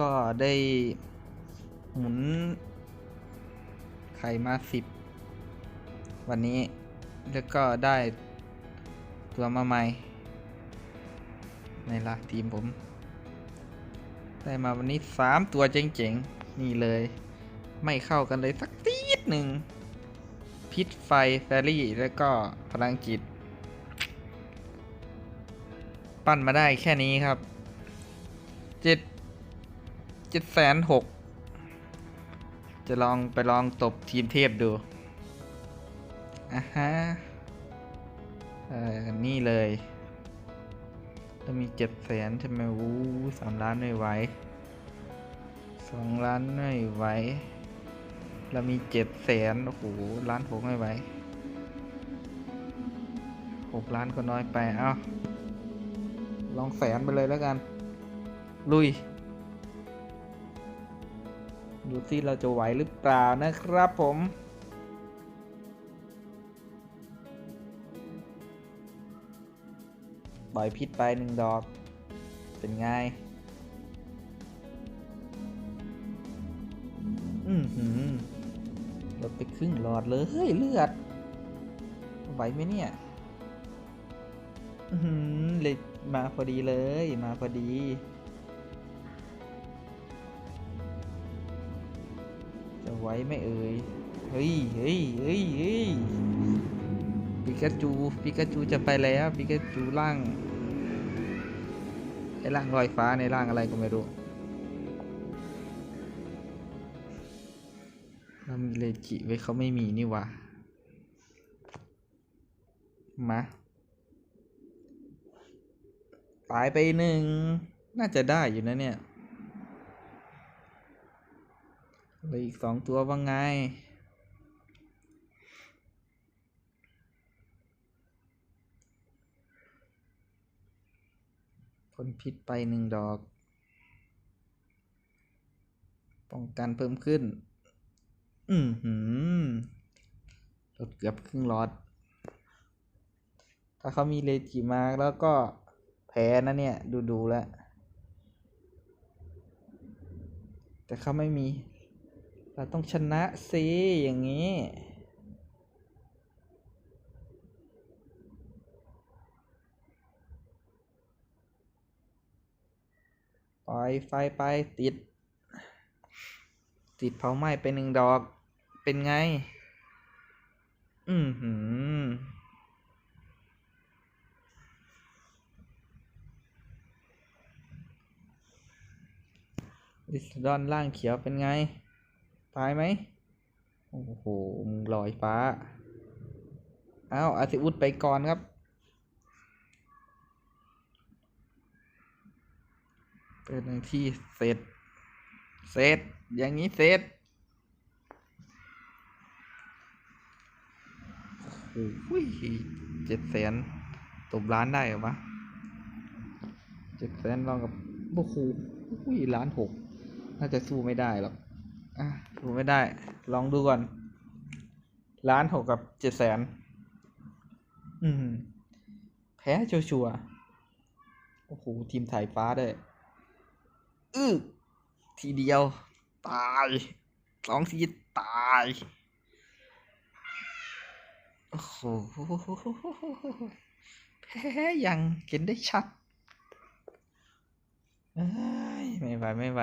ก็ได้หมุน ไข่มาสิบวันนี้ แล้วก็ได้ตัวมาใหม่ ในละทีมผม ได้มาวันนี้สามตัวเจ๋งๆ นี่เลย ไม่เข้ากันเลยสักตีดหนึ่ง พิษไฟแฟรี่ แล้วก็พลังจิต ปั้นมาได้แค่นี้ครับเจ็ด เจ็ดแสนหกจะลองไปลองตบทีมเทพดูอะฮะเออนี่เลยต้องมีเจ็ดแสนใช่ไหมวู้สามล้านไม่ไหวสองล้านไม่ไหวเรามีเจ็ดแสนโอ้โหล้านหกไม่ไหวหกล้านก็น้อยไป เอ้าลองแสนไปเลยแล้วกัน ลุย ดูสิเราจะไหวหรือเปล่านะครับผมปล่อยพิษไปหนึ่งดอก เป็นไงอือหือลดไปครึ่งหลอดเลยเฮ้ยเลือด ไหวไหมเนี่ยอือหือเลยมาพอดีเลย มาพอดี ไหวไม่เอ่ย เฮ้ยเฮ้ยเฮ้ยเฮ้ยปิกาจูปิกาจูจะไปแล้วปิกาจูร่างไอ้ร่างลอยฟ้าในร่างอะไรก็ไม่รู้เรามีเลจิไว้เขาไม่มีนี่ว่ามาตายไปหนึ่ง น่าจะได้อยู่นะเนี่ย เหลืออีกสองตัวว่างไงพ่นพิษไปหนึ่งดอก ป้องกันเพิ่มขึ้น อือหือลดเกือบครึ่งหลอด ถ้าเขามีเลจิมาแล้วก็แพ้นะเนี่ย ดูดูๆแล้ว แต่เขาไม่มี เราต้องชนะสิอย่างนี้ ปล่อยไฟไปติด ติดเผาไหม้ไปหนึ่งดอกเป็นไง อือหือลิสดอนล่างเขียวเป็นไง ตายไหมโอ้โหมึงลอยฟ้าเอาวอาซิอุดไปก่อนครับ เป็นหนึ่งที่เสร็จ เสร็จ อย่างนี้เสร็จโอ้โหเจ็ดแสนตบล้านได้หรอวะเจ็ดแสนลองกับโอ้โหล้านหก น่าจะสู้ไม่ได้หรอก อะสู้ไม่ได้ ลองดูก่อน ล้านหกกับเจ็ดแสน อืม แพ้ชัวร์โอ้โห ทีมถ่ายฟ้าด้วยอื้อทีเดียว ตายสองทีตาย โอ้โห แพ้ยังเห็นได้ชัดไม่ไหวไม่ไหว